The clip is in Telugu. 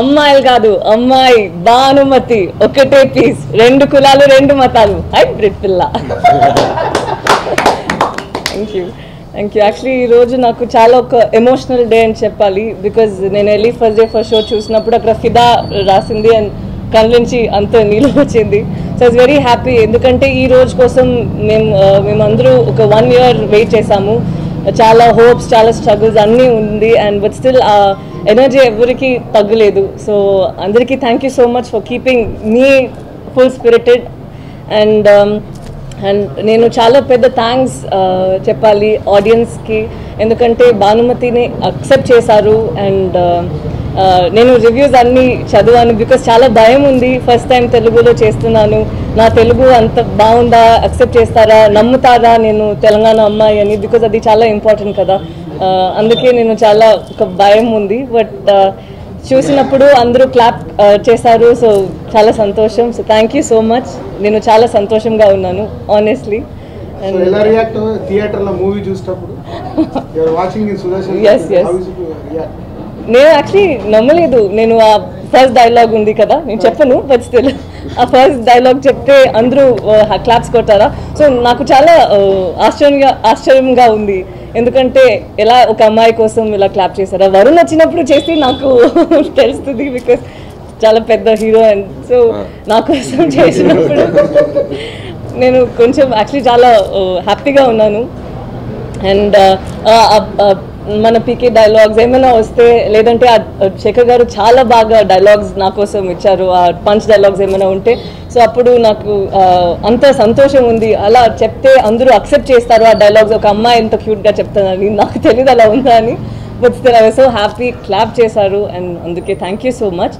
అమ్మాయిలు కాదు అమ్మాయి భానుమతి ఒకటే పీస్ రెండు కులాలు రెండు మతాలు. హైబ్రిడ్ పిల్ల thank you thank you actually ఈ రోజు నాకు చాలా ఒక ఎమోషనల్ డే అని చెప్పాలి బికాజ్ నేను వెళ్ళి ఫస్ట్ డే ఫస్ట్ షో చూసినప్పుడు అక్కడ ఫిదా రాసింది అండ్ కళ్ళ నుంచి అంత నీళ్ళు వచ్చింది. సో ఇట్స్ వెరీ హ్యాపీ ఎందుకంటే ఈ రోజు కోసం మేము మేమందరూ ఒక వన్ ఇయర్ వెయిట్ చేసాము. చాలా హోప్స్ చాలా స్ట్రగుల్స్ అన్నీ ఉంది అండ్ బట్ స్టిల్ ఆ ఎనర్జీ ఎవరికి తగ్గలేదు. సో అందరికీ thank you so much for keeping me full spirited and and నేను చాలా పెద్ద థ్యాంక్స్ చెప్పాలి ఆడియన్స్కి ఎందుకంటే భానుమతిని అక్సెప్ట్ చేశారు. అండ్ నేను రివ్యూస్ అన్నీ చదివాను బికాస్ చాలా భయం ఉంది. ఫస్ట్ టైం తెలుగులో చేస్తున్నాను. నా తెలుగు అంత బాగుందా? అక్సెప్ట్ చేస్తారా? నమ్ముతారా నేను తెలంగాణ అమ్మాయి అని? బికాస్ అది చాలా ఇంపార్టెంట్ కదా. అందుకే నేను చాలా ఒక భయం ఉంది. బట్ చూసినప్పుడు అందరూ క్లాప్ చేశారు. సో చాలా సంతోషం. So thank you so much నేను చాలా సంతోషంగా ఉన్నాను ఆనెస్ట్లీ సో ఎలా రియాక్ట్ థియేటర్లో మూవీ చూసినప్పుడు? నేను యాక్చువల్లీ నమ్మలేదు. నేను ఆ ఫస్ట్ డైలాగ్ ఉంది కదా నేను చెప్పను బట్ స్టిల్ ఆ ఫస్ట్ డైలాగ్ చెప్తే అందరూ క్లాప్స్ కొట్టారా సో నాకు చాలా ఆశ్చర్యంగా ఆశ్చర్యంగా ఉంది. ఎందుకంటే ఎలా ఒక అమ్మాయి కోసం ఇలా క్లాప్ చేశారా? వరుణ్ వచ్చినప్పుడు చేసి నాకు తెలుస్తుంది బికాస్ చాలా పెద్ద హీరో అండ్ సో నా కోసం చేసినప్పుడు నేను కొంచెం యాక్చువల్లీ చాలా హ్యాపీగా ఉన్నాను. అండ్ మన పీకే డైలాగ్స్ ఏమైనా వస్తే లేదంటే శేఖర్ గారు చాలా బాగా డైలాగ్స్ నా కోసం ఇచ్చారు ఆ పంచ్ డైలాగ్స్ ఏమైనా ఉంటే. సో అప్పుడు నాకు అంత సంతోషం ఉంది. అలా చెప్తే అందరూ అక్సెప్ట్ చేస్తారు ఆ డైలాగ్స్ ఒక అమ్మాయి ఎంత క్యూట్గా చెప్తానని నాకు తెలియదు అలా ఉందా అని. But still I so happy clap చేశారు. అండ్ అందుకే థ్యాంక్ యూ సో మచ్